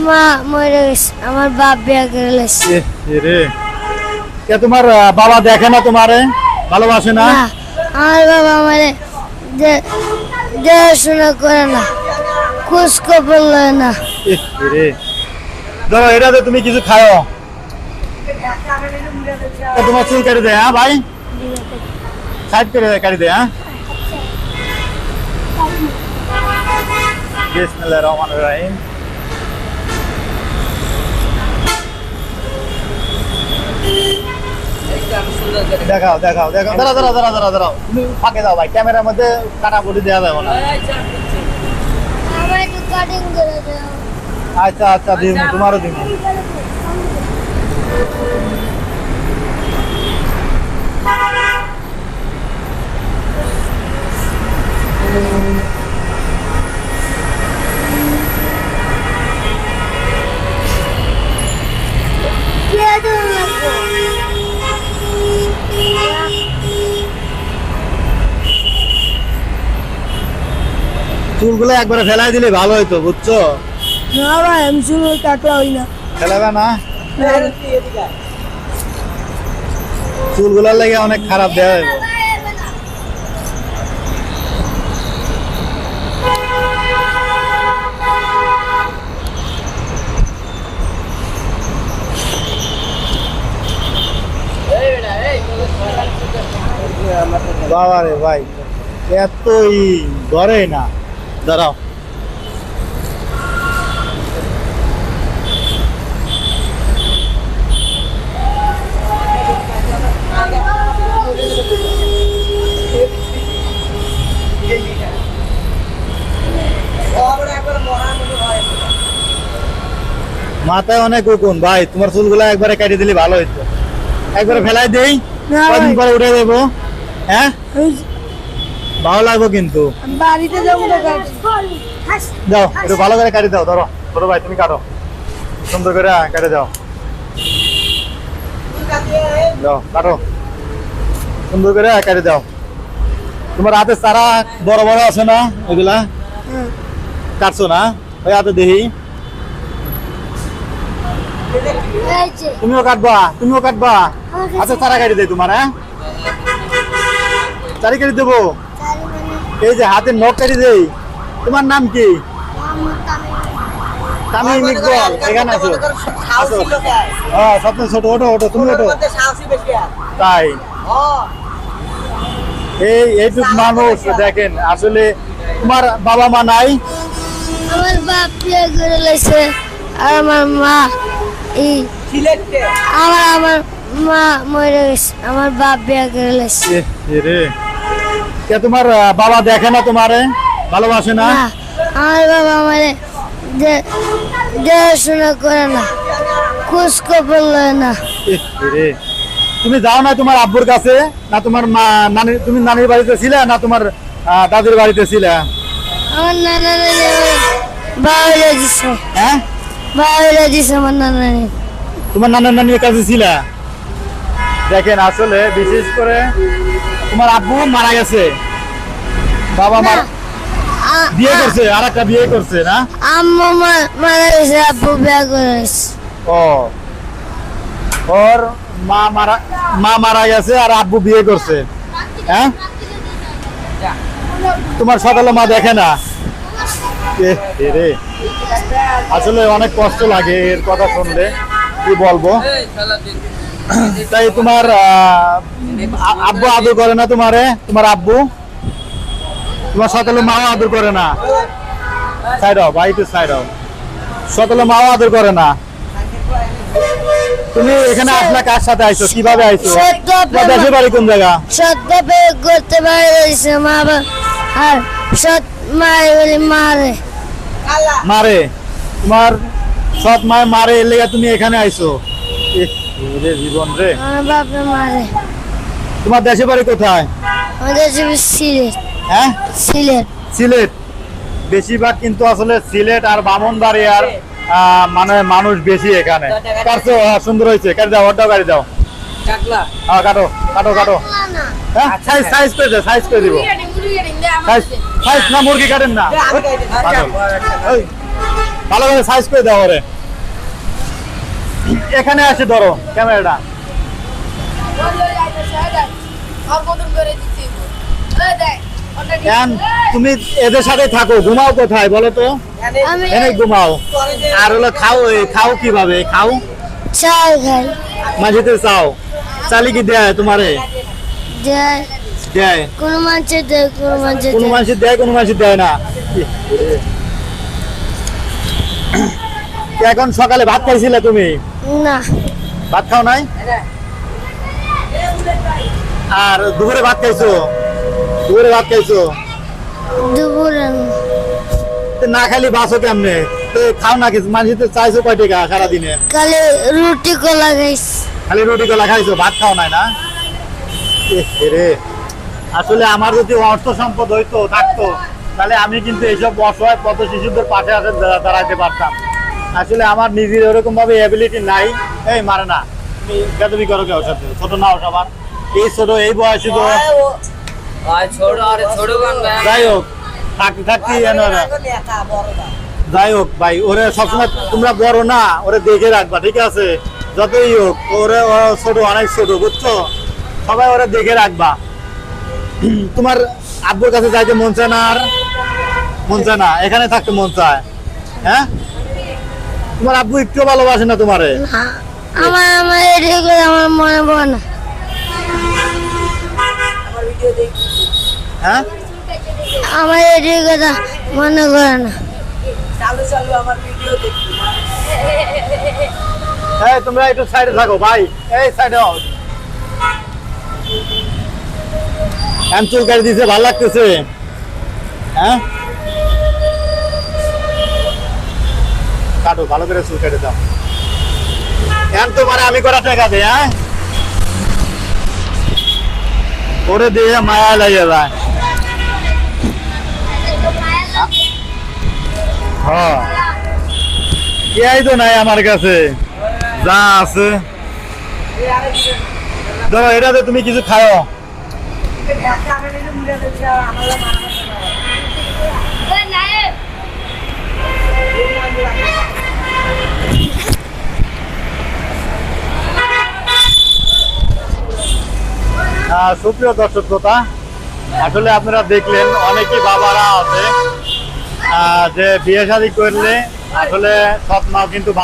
মা মরে গেছে আমার বাপ বিয়া করে লেছে রে। কে তোমার বাবা দেখে না তোমারে? ভালোবাসে না? আমার বাবা আমারে দেখাশোনা করে না খোঁজ খবর লয় না। রে। ধরো এটাতে তুমি কিছু খাও তোমার চুল কেটে দেয় হ্যাঁ ভাই? সাইড করে দেয় কাটি দেয় হ্যাঁ? বিসমিল্লাহির রহমানির রহিম। দেখাও দেখাও দেখাও। দাঁড়াও দাঁড়াও দাঁড়াও দাঁড়াও দাঁড়াও। তুমি ফাঁকে দাও ভাই, ক্যামেরার মধ্যে কাটা পড়ে দেওয়া যাবে না। আচ্ছা আচ্ছা দিন, তোমারও দিন। কে তুমি লাগবো চুলগুলো একবারে ফেলাই দিলে ভালো হইতো বুঝছ? না ভাই আমি শুনে কাটা হই না। ফেলাবে না? চুলগুলোর লেগে অনেক খারাপ দেওয়া হইব। বাবা রে ভাই এতই ধরে না। দাঁড়াও মাথায় অনেক উকুন ভাই তোমার চুলগুলো একবারে কেটে দিলে ভালো হইতো একবারে ফেলাই দেই না কদিন ভাই। পরে উঠে দেবো হ্যাঁ ভালো লাগবে কিন্তু। বাড়িতে যাব তো একটু ভালো করে কাটি দাও ধরো। ধরো ভাই তুমি কাটো। সুন্দর করে কেটে দাও। দাও কাটো। সুন্দর করে কেটে দাও। তোমার হাতে সারা বড় বড় আছে না ওইগুলা কাটছো না? ওই হাতে দেখি তুমিও কাটবা তুমিও কাটবা। আচ্ছা চারা কাটি দেয় তোমার হ্যাঁ? চারি কাটি দেবো। এই যে হাতে নখ কাটি দেই। তোমার নাম কি? তামিম ইকবাল এখানে আছো। হ্যাঁ সবচেয়ে ছোট ওটো ওটো তুমি ওটো তাই। এই এইটুক মানুষ দেখেন আসলে তোমার বাবা মা নাই। আমার বাপ বিয়ে করে আর আমার মা এই আমার আমার মা মরে গেছে আমার বাপ বিয়ে করে রে। কে তোমার বাবা দেখে না তোমারে? ভালোবাসে না? আমার বাবা আমারে দেখাশোনা করে না খোঁজ খবর লয় না তুমি যাও না তোমার আব্বুর কাছে না তোমার মা নানি তুমি নানির বাড়িতে ছিলে না তোমার দাদির বাড়িতে ছিলে? আমার নানা দিছে হ্যাঁ? বাউলে দিছে আমার নানা নানি তোমার নানা নানির কাছে ছিলা? দেখেন আসলে বিশেষ করে তোমার আব্বু মারা গেছে। বাবা মারা আ- বিয়ে করছে আর একটা বিয়ে করছে না? আম্মু মারা গেছে আব্বু বিয়ে করে গেছে ও। ওর মা মারা মা মারা গেছে আর আব্বু বিয়ে করছে। হ্যাঁ? তোমার সকালে মা দেখে না? এ, এ রে। আসলে অনেক কষ্ট লাগে এর কথা শুনলে। কি বলব? তাই তোমার আব্বু আদর করে না তোমারে? তোমার আব্বু? তোমার সকালে মাও আদর করে না? সাইড হও একটু সাইড হও। সকালে মাও আদর করে না? তুমি এখানে আসলে কার সাথে আইছো? কীভাবে আইছো? দেশের বাড়ি কোন জায়গা? সত্য প্রয়োগ করতে পারে গেছে মা আর সৎ মারে বলে মারে। মারে? তোমার সৎ মায় মারে এর লেগে তুমি এখানে আইছো? এ, রে জীবন রে। আমার বাপে মারে। তোমার দেশের বাড়ি কোথায়? আমাদের সিলেট। হ্যাঁ? সিলেট। সিলেট। বেশিরভাগ কিন্তু আসলে সিলেট আর বামনবাড়ি আর মানে মানুষ বেশি এখানে। কাটছো? হ্যাঁ, সুন্দর হয়েছে। কাটি দাও ওটাও কাটি দাও। হ্যাঁ কাটো কাটো কাটো। হ্যাঁ সাইজ সাইজ করে দাও সাইজ করে দিব। সাইজ সাইজ না মুরগি কাটেন না। ভালো করে সাইজ করে দাও ওরে। এখানে আছে ধরো ক্যামেরাটা। তুমি এদের সাথে থাকো ঘুমাও কোথায় বলো তো? এনে ঘুমাও। আর হলো খাও এই খাও কীভাবে? খাও? চাল খাই। মাঝেতে চাও? চালি কি দেয় তোমারে? দেয়। কোনো মানুষের দেয় কোনো মানুষের কোনো দেয়। মানুষের দেয় কোনো মানুষের দেয় না। এখন সকালে ভাত খাইছিলে তুমি? না। ভাত খাও নাই? আর। দুপুরে ভাত খাইছো? দুপুরে ভাত খাইছো? দুপুরে না। খালি বাসো কেমনে? খাও না কিছু মানুষ তো চাইছো কয় টাকা সারাদিনে। কালে রুটি কলা খাইছি। খালি রুটি কলা খাইছো ভাত খাও নাই না? রে। আসলে আমার যদি অর্থ সম্পদ হইতো থাকতো তাহলে আমি কিন্তু এইসব অসহায় পথ শিশুদের পাশে আসে দাঁড়া- দাঁড়াতে পারতাম। আসলে আমার নিজের ওরকম ভাবে এবিলিটি নাই। এই মারে না। তুমি বেদবি করো কেউ সাথে। ছোট নাও সবার। এই ছোট এই বয়সে তো ভাই ছোট আরে ছোট গান গায়। যাই হোক থাকতে থাকতে এনো না। যাই হোক ভাই ওরে সবসময় তোমরা বড় না ওরে দেখে রাখবা ঠিক আছে? যতই হোক ওরে ও ছোট অনেক ছোট বুঝছ? সবাই ওরে দেখে রাখবা। তোমার আব্বুর কাছে যাইতে মন চায় না আর? মন চায় না। এখানে থাকতে মন চায়। হ্যাঁ? তোমার আব্বু একটু ভালোবাসে না তোমারে? না আমার আমার এদিকে করে আমার মনে পড়ে না। হ্যাঁ? আমার এদিকে কথা মনে করে না। চালু চালু আমার ভিডিও দেখি। এই তোমরা একটু সাইডে থাকো ভাই। এই সাইডে হও। এখন চুল কাটি দিছে ভালো লাগতেছে। হ্যাঁ? কাটো ভালো করে চুল কেটে দাও। এখন তোমার আমি করা টাকা দে হ্যাঁ? করে দিয়ে মায়া লাগে যায় হ্যাঁ। তো নাই আমার কাছে। যা আছে। ধরো এটাতে তুমি কিছু খাও সুপ্রিয় দর্শক শ্রোতা, আসলে আপনারা দেখলেন অনেকে বাবারা আছে যে বিয়ে শাদী করলে আসলে সৎ মা কিন্তু